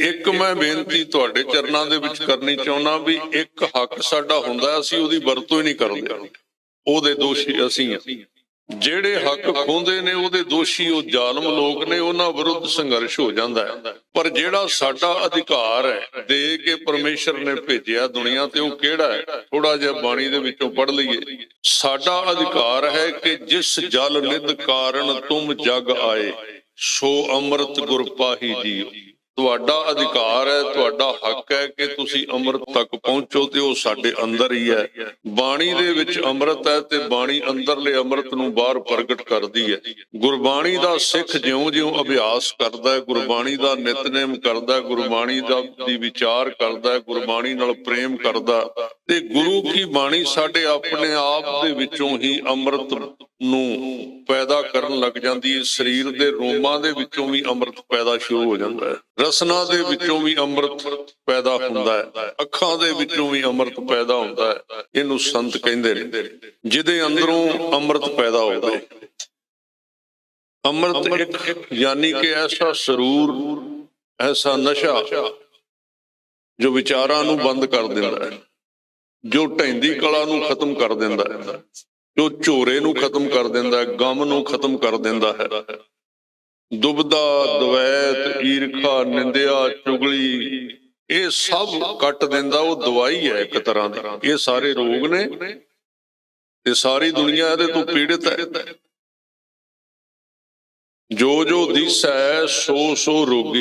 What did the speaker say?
ਇੱਕ ਮੈਂ ਬੇਨਤੀ ਤੁਹਾਡੇ ਚਰਨਾਂ ਦੇ ਵਿੱਚ ਕਰਨੀ ਚਾਹੁੰਦਾ ਵੀ ਇੱਕ ਹੱਕ ਸਾਡਾ ਹੁੰਦਾ ਅਸੀਂ ਉਹਦੀ ਵਰਤੋਂ ਹੀ ਨਹੀਂ ਕਰਦੇ। ਉਹਦੇ ਦੋਸ਼ੀ ਅਸੀਂ ਆ ਜਿਹੜੇ ਹੱਕ ਖੋਂਦੇ ਨੇ, ਉਹਦੇ ਦੋਸ਼ੀ, ਉਹ ਜ਼ਾਲਮ ਲੋਕ ਨੇ, ਉਹਨਾਂ ਵਿਰੁੱਧ ਸੰਘਰਸ਼ ਹੋ ਜਾਂਦਾ ਹੈ। ਪਰ ਜਿਹੜਾ ਸਾਡਾ ਅਧਿਕਾਰ ਹੈ, ਦੇ ਕੇ ਪਰਮੇਸ਼ਰ ਨੇ ਭੇਜਿਆ ਦੁਨੀਆ ਤੇ, ਉਹ ਕਿਹੜਾ ਹੈ? ਥੋੜਾ ਜਿਹਾ ਬਾਣੀ ਦੇ ਵਿੱਚੋਂ ਪੜ੍ਹ ਲਈਏ। ਸਾਡਾ ਅਧਿਕਾਰ ਹੈ ਕਿ ਜਿਸ ਜਲ ਨਿਧ ਕਾਰਨ ਤੁਮ ਜਗ ਆਏ, ਸੋ ਅੰਮ੍ਰਿਤ ਗੁਰ ਪਾਹੀ ਜੀਓ। ਤੁਹਾਡਾ ਅਧਿਕਾਰ ਹੈ, ਤੁਹਾਡਾ ਹੱਕ ਹੈ ਕਿ ਤੁਸੀਂ ਅੰਮ੍ਰਿਤ ਤੱਕ ਪਹੁੰਚੋ ਤੇ ਉਹ ਸਾਡੇ ਅੰਦਰ ਹੀ ਹੈ। ਬਾਣੀ ਦੇ ਵਿੱਚ ਅੰਮ੍ਰਿਤ ਹੈ ਤੇ ਬਾਣੀ ਅੰਦਰਲੇ ਅੰਮ੍ਰਿਤ ਨੂੰ ਬਾਹਰ ਪ੍ਰਗਟ ਕਰਦੀ ਹੈ। ਗੁਰਬਾਣੀ ਦਾ ਸਿੱਖ ਜਿਉਂ-ਜਿਉਂ ਅਭਿਆਸ ਕਰਦਾ ਹੈ, ਗੁਰਬਾਣੀ ਦਾ ਨਿਤਨੇਮ ਕਰਦਾ ਹੈ, ਗੁਰਬਾਣੀ ਦਾ ਦੀ ਵਿਚਾਰ ਕਰਦਾ ਹੈ, ਗੁਰਬਾਣੀ ਨਾਲ ਪ੍ਰੇਮ ਕਰਦਾ ਤੇ ਗੁਰੂ ਕੀ ਬਾਣੀ ਸਾਡੇ ਆਪਣੇ ਆਪ ਦੇ ਵਿੱਚੋਂ ਹੀ ਅੰਮ੍ਰਿਤ ਨੂੰ ਪੈਦਾ ਕਰਨ ਲੱਗ ਜਾਂਦੀ ਹੈ। ਸਰੀਰ ਦੇ ਰੋਮਾਂ ਦੇ ਵਿੱਚੋਂ ਵੀ ਅੰਮ੍ਰਿਤ ਪੈਦਾ ਸ਼ੁਰੂ ਹੋ ਜਾਂਦਾ ਹੈ। ਰਸਨਾ ਦੇ ਵਿੱਚੋਂ ਵੀ ਅੰਮ੍ਰਿਤ ਪੈਦਾ ਹੁੰਦਾ ਹੈ। ਅੱਖਾਂ ਦੇ ਵਿੱਚੋਂ ਵੀ ਅੰਮ੍ਰਿਤ ਪੈਦਾ ਹੁੰਦਾ ਹੈ। ਇਹਨੂੰ ਸੰਤ ਕਹਿੰਦੇ ਨੇ, ਜਿਹਦੇ ਅੰਦਰੋਂ ਅੰਮ੍ਰਿਤ ਪੈਦਾ ਹੋਵੇ। ਅੰਮ੍ਰਿਤ ਇੱਕ ਯਾਨੀ ਕਿ ਐਸਾ ਸਰੂਰ, ਐਸਾ ਨਸ਼ਾ ਜੋ ਵਿਚਾਰਾਂ ਨੂੰ ਬੰਦ ਕਰ ਦਿੰਦਾ ਹੈ। ਜੋ ਢੈਂਦੀ ਕਲਾ ਨੂੰ ਖਤਮ ਕਰ ਦਿੰਦਾ ਹੈ, ਜੋ ਝੋਰੇ ਨੂੰ ਖਤਮ ਕਰ ਦਿੰਦਾ ਹੈ, ਗਮ ਨੂੰ ਖਤਮ ਕਰ ਦਿੰਦਾ ਹੈ। ਦੁਬਦਾ, ਦਵੈਤ, ਈਰਖਾ, ਨਿੰਦਿਆ, ਚੁਗਲੀ, ਇਹ ਸਭ ਕੱਟ ਦਿੰਦਾ, ਉਹ ਦਵਾਈ ਹੈ ਇੱਕ ਤਰ੍ਹਾਂ ਦੀ। ਇਹ ਸਾਰੇ ਰੋਗ ਨੇ ਤੇ ਸਾਰੀ ਦੁਨੀਆ ਇਹਦੇ ਤੋਂ ਪੀੜਿਤ ਹੈ। ਜੋ ਜੋ ਦਿਸੈ ਸੋ ਸੋ ਰੋਗੀ।